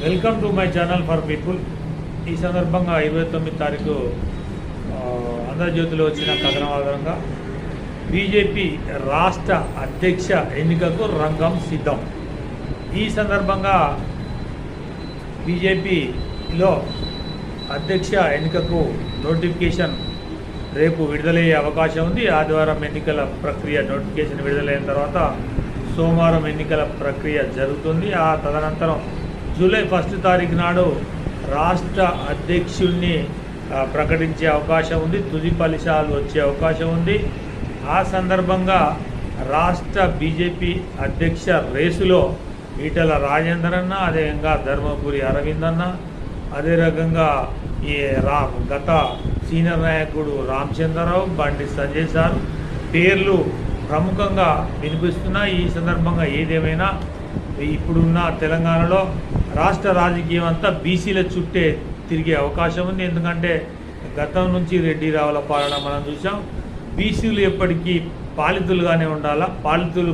Welcome to my channel for people ఈ సందర్భంగా ఇరవై తొమ్మిది తారీఖు ఆ, ఆంధ్రజ్యోతిలో వచ్చిన కథనం ఆధారంగా బీజేపీ రాష్ట్ర అధ్యక్ష ఎన్నికకు రంగం సిద్ధం. ఈ సందర్భంగా బీజేపీలో అధ్యక్ష ఎన్నికకు నోటిఫికేషన్ రేపు విడుదలయ్యే అవకాశం ఉంది. ఆదివారం ఎన్నికల ప్రక్రియ నోటిఫికేషన్ విడుదలైన తర్వాత సోమవారం ఎన్నికల ప్రక్రియ జరుగుతుంది. ఆ తదనంతరం జూలై ఫస్ట్ తారీఖు నాడు రాష్ట్ర అధ్యక్షుడిని ప్రకటించే అవకాశం ఉంది తుది ఫలితాలు వచ్చే అవకాశం ఉంది. ఆ సందర్భంగా రాష్ట్ర బీజేపీ అధ్యక్ష రేసులో ఈటల రాజేందర్ అన్న అదేవిధంగా ధర్మపురి అరవింద్ అన్న అదే రకంగా ఈ రా గత సీనియర్ నాయకుడు రామచంద్రరావు బండి సంజయ్ సార్ పేర్లు ప్రముఖంగా వినిపిస్తున్నాయి ఈ సందర్భంగా ఏదేమైనా ఇప్పుడున్న తెలంగాణలో రాష్ట్ర రాజకీయం అంతా బీసీల చుట్టే తిరిగే అవకాశం ఉంది. ఎందుకంటే గతం నుంచి రెడ్డి రావుల పాలన మనం చూసాం బీసీలు ఎప్పటికీ పాలితులుగానే ఉండాలా? పాలితులు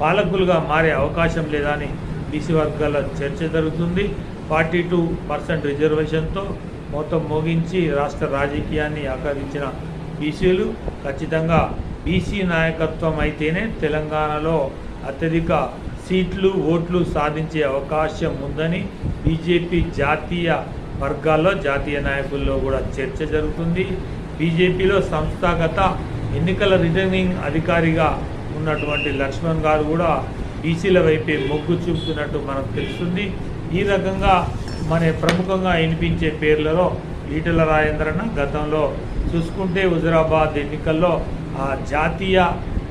పాలకులుగా మారే అవకాశం లేదా అని బీసీ వర్గాల చర్చ జరుగుతుంది. ఫార్టీ టూ పర్సెంట్ రిజర్వేషన్తో మొత్తం మోగించి రాష్ట్ర రాజకీయాన్ని ఆకర్షించిన బీసీలు ఖచ్చితంగా బీసీ నాయకత్వం అయితేనే తెలంగాణలో అత్యధిక సీట్లు ఓట్లు సాధించే అవకాశం ఉందని బీజేపీ జాతీయ వర్గాల్లో జాతీయ నాయకుల్లో కూడా చర్చ జరుగుతుంది. బీజేపీలో సంస్థాగత ఎన్నికల రిటర్నింగ్ అధికారిగా ఉన్నటువంటి లక్ష్మణ్ గారు కూడా బీసీల వైపే మొగ్గు చూపుతున్నట్టు మనకు తెలుస్తుంది. ఈ రకంగా మన ప్రముఖంగా వినిపించే పేర్లలో ఈటల రాజేంద్రన్న గతంలో చూసుకుంటే హుజరాబాద్ ఎన్నికల్లో ఆ జాతీయ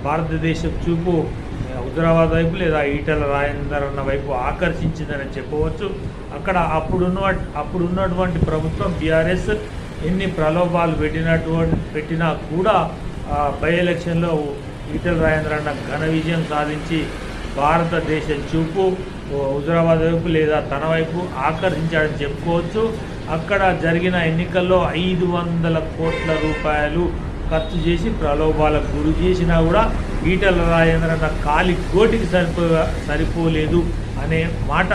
భారతదేశం చూపు హుజరాబాద్ వైపు లేదా ఈటల రాజేందర్ అన్న వైపు ఆకర్షించిందని చెప్పవచ్చు. అక్కడ అప్పుడున్న అప్పుడున్నటువంటి ప్రభుత్వం బీఆర్ఎస్ ఎన్ని ప్రలోభాలు పెట్టినటువంటి పెట్టినా కూడా బై ఎలక్షన్లో ఈటల రాజేంద్ర అన్న ఘన విజయం సాధించి భారతదేశ చూపు హుజరాబాద్ వైపు లేదా తన వైపు ఆకర్షించాడని చెప్పుకోవచ్చు. అక్కడ జరిగిన ఎన్నికల్లో ఐదు వందల కోట్ల రూపాయలు ఖర్చు చేసి ప్రలోభాలకు గురి చేసినా కూడా ఈటల రాజేంద్ర అన్న కాలి కోటికి సరిపో సరిపోలేదు అనే మాట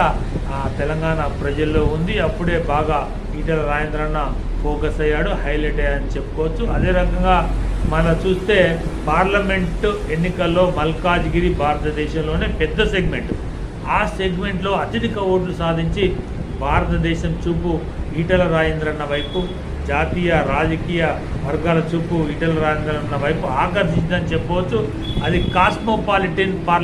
తెలంగాణ ప్రజల్లో ఉంది. అప్పుడే బాగా ఈటల రాజేంద్ర అన్న ఫోకస్ అయ్యాడు. హైలైట్ అయ్యాడని చెప్పుకోవచ్చు. అదే రకంగా మనం చూస్తే పార్లమెంటు ఎన్నికల్లో మల్కాజ్గిరి భారతదేశంలోనే పెద్ద సెగ్మెంట్. ఆ సెగ్మెంట్లో అత్యధిక ఓట్లు సాధించి భారతదేశం చూపు ఈటల రాజేంద్రన్న వైపు. జాతీయ రాజకీయ వర్గాల చూపు ఇటల రాజధాని వైపు ఆకర్షించిందని చెప్పవచ్చు. అది కాస్మోపాలిటన్ పార్ల